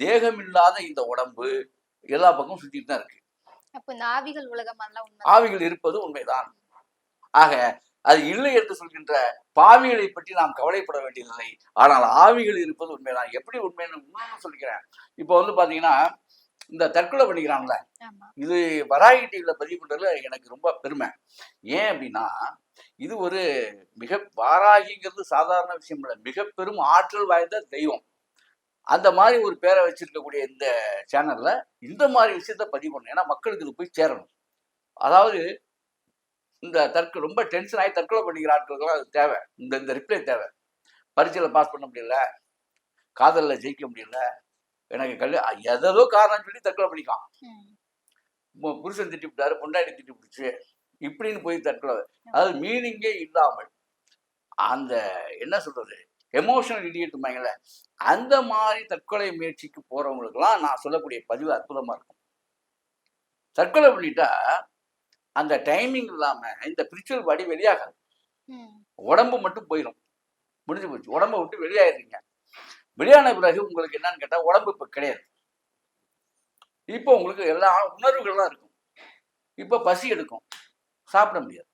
தேகம் இல்லாத இந்த உடம்பு எல்லா பக்கமும் சுத்திட்டு தான் இருக்கு. ஆவிகள் உலகம் ஆவிகள் இருப்பது உண்மைதான். ஆக அது இல்லை என்று சொல்கின்ற பாவிகளை பற்றி நாம் கவலைப்பட வேண்டியதில்லை. ஆனால் ஆவிகள் இருப்பது உண்மைதான். எப்படி உண்மைன்னு இன்னும் சொல்லிக்கிறேன் இப்போ வந்து பாத்தீங்கன்னா இந்த தற்கொலை பண்ணிக்கிறான்ல. ஆமா. இது வராகி டிவியில பதிவு பண்றதுல எனக்கு ரொம்ப பெருமை. ஏன் அப்படின்னா இது ஒரு மிக வாராகிங்கிறது சாதாரண விஷயம் இல்லை. மிக பெரும் ஆற்றல் வாய்ந்த தெய்வம். அந்த மாதிரி ஒரு பேரை வச்சிருக்கக்கூடிய இந்த சேனல்ல இந்த மாதிரி விஷயத்த பதிவு பண்ணணும். ஏன்னா மக்களுக்கு இது போய் சேரணும். அதாவது இந்த தற்கொலை ரொம்ப டென்ஷன் ஆகி தற்கொலை பண்ணிக்கிற ஆட்களுக்கெல்லாம் அது தேவை. இந்த இந்த ரிப்ளை தேவை. பரீட்சையில் பாஸ் பண்ண முடியல. காதலில் ஜெயிக்க முடியல. எனக்கு கல்யாணம் எதோ காரணம் சொல்லி தற்கொலை பண்ணிக்கலாம். புருஷன் திட்டி விட்டாரு பொண்டாட்டி திட்டி பிடிச்சு இப்படின்னு போய் தற்கொலை. அதாவது மீனிங்கே இல்லாமல் அந்த என்ன சொல்றது? எமோஷனல் இடியட்டுமாங்கல்ல அந்த மாதிரி தற்கொலை முயற்சிக்கு போறவங்களுக்குலாம் நான் சொல்லக்கூடிய பதிவு அற்புதமா இருக்கும். தற்கொலை பண்ணிட்டா அந்த டைமிங் இல்லாம இந்த பிரிச்சுவல் பாடி வெளியாகாது. உடம்பு மட்டும் போயிடும் முடிஞ்சு போச்சு. உடம்ப விட்டு வெளியாயிருங்க வெளியான பிறகு உங்களுக்கு என்னன்னு கேட்டா உடம்பு இப்ப கிடையாது. இப்போ உங்களுக்கு எல்லா உணர்வுகள்லாம் இருக்கும். இப்போ பசி எடுக்கும். சாப்பிட முடியாது.